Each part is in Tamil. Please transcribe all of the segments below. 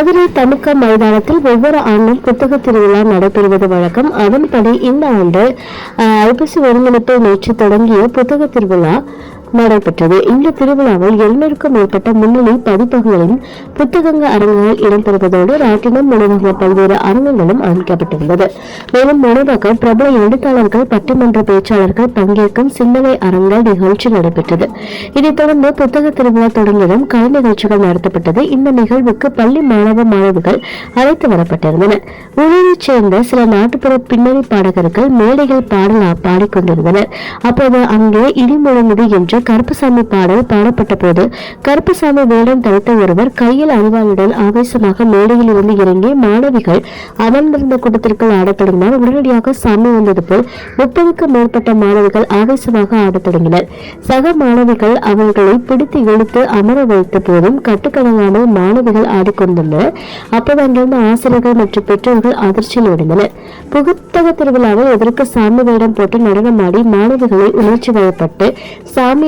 மதுரை தமுக்க மைதானத்தில் ஒவ்வொரு ஆண்டும் புத்தக திருவிழா நடைபெறுவது வழக்கம். அதன்படி இந்த ஆண்டு அஹ், ஐப்பசி ஒருங்கிணைப்பு நேற்று தொடங்கிய புத்தக திருவிழா நடைபெற்றது இந்த திருவிழாவில் எழுநூறுக்கும் மேற்பட்ட முன்னணி பதிப்பகங்களின் புத்தகங்க அரங்குகள் இடம்பெறுவதோடு ராட்டினம் உணவக பல்வேறு அரங்கங்களும் அமைக்கப்பட்டிருந்தது. மேலும் உணவக பிரபல எழுத்தாளர்கள் பட்டிமன்ற பேச்சாளர்கள் பங்கேற்கும் சிந்தனை அரங்க நிகழ்ச்சி நடைபெற்றது. இதைத் தொடர்ந்து புத்தக திருவிழா தொடங்கியதும் கலை நிகழ்ச்சிகள் நடத்தப்பட்டது. இந்த நிகழ்வுக்கு பள்ளி மாணவ மாணவிகள் அழைத்து வரப்பட்டிருந்தனர். ஊழலைச் சேர்ந்த சில நாட்டுப்புற பின்னணி பாடகர்கள் மேடைகள் பாடலா பாடிக்கொண்டிருந்தனர். அப்போது அங்கே இடிமுழங்குது என்று என்ற கருப்பசாமி பாடல் பாடப்பட்ட போது கருப்பசாமி வேடம் தரித்த ஒருவர் கையில் அறிவாளுடன் ஆவேசமாக மேடையில் இருந்து இறங்கி மாணவிகள் அமர்ந்திருந்த கூட்டத்திற்குள் ஆடத் தொடங்கினார். உடனடியாக சாமி வந்தது போல் முப்பதுக்கு மேற்பட்ட மாணவிகள் ஆவேசமாக ஆடத் தொடங்கினர். சக மாணவிகள் அவர்களை பிடித்து இழுத்து அமர வைத்த போதும் கட்டுக்கடங்காமல் மாணவிகள் ஆடிக்கொண்டனர் அப்போது அங்கிருந்த ஆசிரியர்கள் மற்றும் பெற்றோர்கள் அதிர்ச்சியில் உடைந்தனர் புகுத்தக திருவிழாவில் எதற்கு சாமி வேடம் போட்டு நடனமாடி மாணவிகளை உணர்ச்சி வயப்பட்டு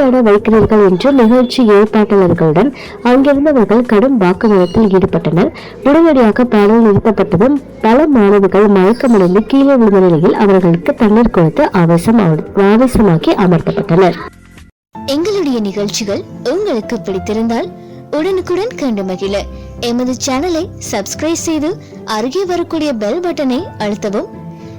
சாமியாட வைக்கிறீர்கள் என்று நிகழ்ச்சி ஏற்பாட்டாளர்களுடன் அங்கிருந்தவர்கள் கடும் வாக்குவாதத்தில் ஈடுபட்டனர். உடனடியாக பாடல் நிறுத்தப்பட்டதும் பல மாணவிகள் மயக்கமடைந்து கீழே விழுந்த நிலையில் அவர்களுக்கு தண்ணீர் கொடுத்து ஆவேசம் ஆவேசமாக்கி அமர்த்தப்பட்டனர். எங்களுடைய நிகழ்ச்சிகள் உங்களுக்கு பிடித்திருந்தால் உடனுக்குடன் கண்டு மகிழ. எமது சேனலை சப்ஸ்கிரைப் செய்து அருகே வரக்கூடிய பெல் பட்டனை அழுத்தவும்.